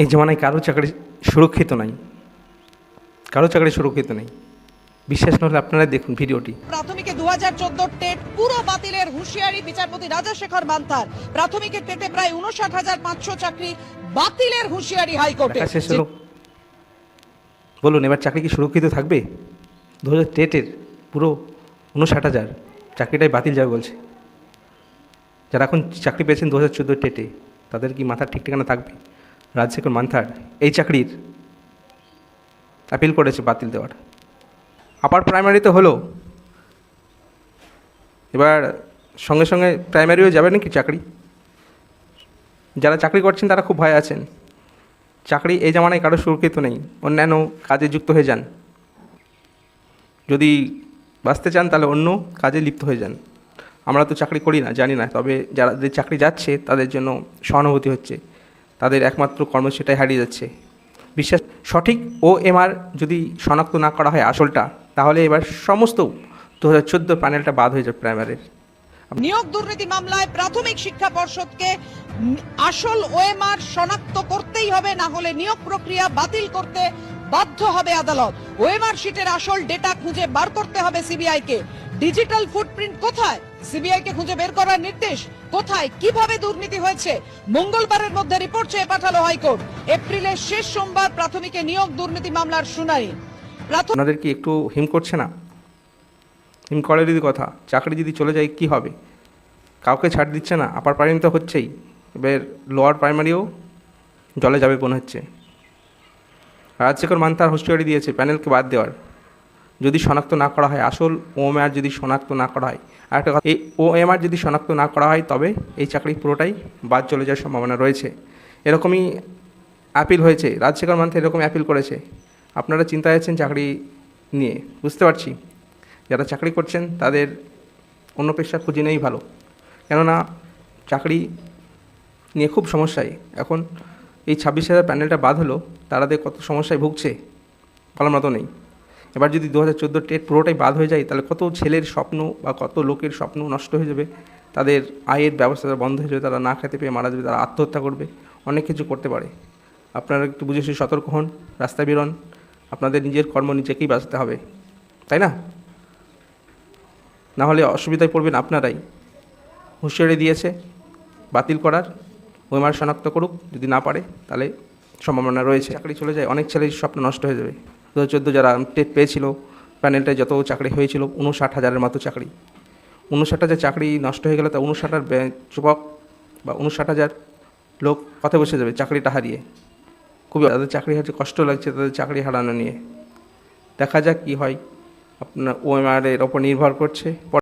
এই জমানায় কারও চাকরি সুরক্ষিত নাই। কারও চাকরি সুরক্ষিত নেই। বিশ্বাস না হলে আপনারা দেখুন ভিডিওটি। প্রাথমিকে দু হাজার টেট পুরো বাতিলের হুঁশিয়ারি বিচারপতি রাজাশেখর মান্থার। প্রাথমিকের টেটে প্রায় উনষাট হাজার পাঁচশো চাকরি বাতিলের হুঁশিয়ারি হাইকোর্টে। শেষ হলো। বলুন এবার চাকরি কি সুরক্ষিত থাকবে? দু হাজার টেটের পুরো উনষাট হাজার চাকরিটাই বাতিল যাবে বলছে। যারা এখন চাকরি পেয়েছেন দু হাজার চোদ্দ টেটে তাদের কি মাথার ঠিক ঠিকানা থাকবে? রাজশেখর মান্থার এই চাকরির অ্যাপিল করেছে বাতিল দেওয়ার। আপার প্রাইমারিতে হলো। এবার সঙ্গে সঙ্গে প্রাইমারিও যাবে নাকি চাকরি? যারা চাকরি করছেন তারা খুব ভয় আছেন। চাকরি এই জামানায় কারও সুরক্ষিত নেই, অন্যান্য কাজে যুক্ত হয়ে যান। যদি বাঁচতে চান তাহলে অন্য কাজে লিপ্ত হয়ে যান। আমরা তো চাকরি করি না, জানি না। তবে যাদের চাকরি যাচ্ছে তাদের জন্য সহানুভূতি হচ্ছে। তাদের একমাত্র কর্ম সেটাই হারিয়ে যাচ্ছে। বিশ্বাস, সঠিক ও এমআর যদি শনাক্ত না করা হয় আসলটা, তাহলে এবার সমস্ত দু হাজার চোদ্দ প্যানেলটা বাদ হয়ে যাবে প্রাইমারির নিয়োগ দুর্নীতি মামলায় প্রাথমিক শিক্ষা পর্ষদকে আসল ওএমআর শনাক্ত করতেই হবে, না হলে নিয়োগ প্রক্রিয়া বাতিল করতে বাধ্য হবে আদালত। ওএমআর শিটের আসল ডেটা খুঁজে বার করতে হবে সিবিআই কে। ডিজিটাল ফুটপ্রিন্ট কোথায়? সিবিআই কে খুঁজে বের করার নির্দেশ কোথায়? কীভাবে দুর্নীতি হয়েছে? মঙ্গলবারের মধ্যে রিপোর্ট চেয়ে পাঠালো হাইকোর্ট। এপ্রিলের শেষ সোমবার প্রাথমিকে নিয়োগ দুর্নীতি মামলার শুনানি। আপনাদের কি একটু হিম করছে না? হিম করেরই কথা, চাকরি যদি চলে যায় কি হবে? কাউকে ছাড় দিচ্ছে না, আপার প্রাইমারি তো হচ্ছেই। এবার লোয়ার প্রাইমারিও জলে যাবে মনে হচ্ছে। রাজশেখর মান্তার হুঁশিয়ারি দিয়েছে প্যানেলকে বাদ দেওয়ার। যদি শনাক্ত না করা হয়, আসল ওএমআর যদি শনাক্ত না করা হয় আর একটা কথা, এই ওএমআর যদি শনাক্ত না করা হয়, তবে এই চাকরি পুরোটাই বাদ চলে যাওয়ার সম্ভাবনা রয়েছে। এরকমই অ্যাপিল হয়েছে, রাজশেখর মান্থ এরকম অ্যাপিল করেছে। আপনারা চিন্তায় আছেন চাকরি নিয়ে, বুঝতে পারছি। যারা চাকরি করছেন, তাদের অন্য পেশা খুঁজে নেই ভালো। কেননা, চাকরি নিয়ে খুব সমস্যায়। এখন এই ছাব্বিশ হাজার প্যানেলটা বাদ হলো, তারাদের কত সমস্যায় ভুগছে, বলার মতো নেই। এবার যদি দু হাজার চোদ্দ টেট পুরোটাই বাদ হয়ে যায়, তাহলে কত ছেলের স্বপ্ন বা কত লোকের স্বপ্ন নষ্ট হয়ে যাবে? তাদের আয়ের ব্যবস্থা বন্ধ হয়ে যাবে, তারা না খেতে পেয়ে মারা যাবে, তারা আত্মহত্যা করবে, অনেক কিছু করতে পারে। আপনারা একটু বুঝে সতর্ক হন, রাস্তায় বেরোন, আপনাদের নিজের কর্ম নিজেকেই বাঁচতে হবে, তাই না? না হলে অসুবিধায় পড়বেন আপনারাই। হুঁশিয়ারি দিয়েছে, বাতিল করার ওএমআর শনাক্ত করুক, যদি না পারে, তাহলে সম্ভাবনা রয়েছে। চাকরি চলে যায়, অনেক ছেলের স্বপ্ন নষ্ট হয়ে যাবে। দু হাজার চোদ্দ যারা টেট পেয়েছিল, প্যানেলটায় যত চাকরি হয়েছিল উনষাট হাজারের মতো চাকরি। উনষাট হাজার চাকরি নষ্ট হয়ে গেলে তা উনষাট হাজার যুবক বা উনষাট হাজার লোক পথে বসে যাবে চাকরিটা হারিয়ে। খুবই তাদের চাকরি হারিয়ে কষ্ট লাগছে তাদের চাকরি হারানো নিয়ে। দেখা যাক কী হয়। আপনার ওএমআর এর ওপর নির্ভর করছে।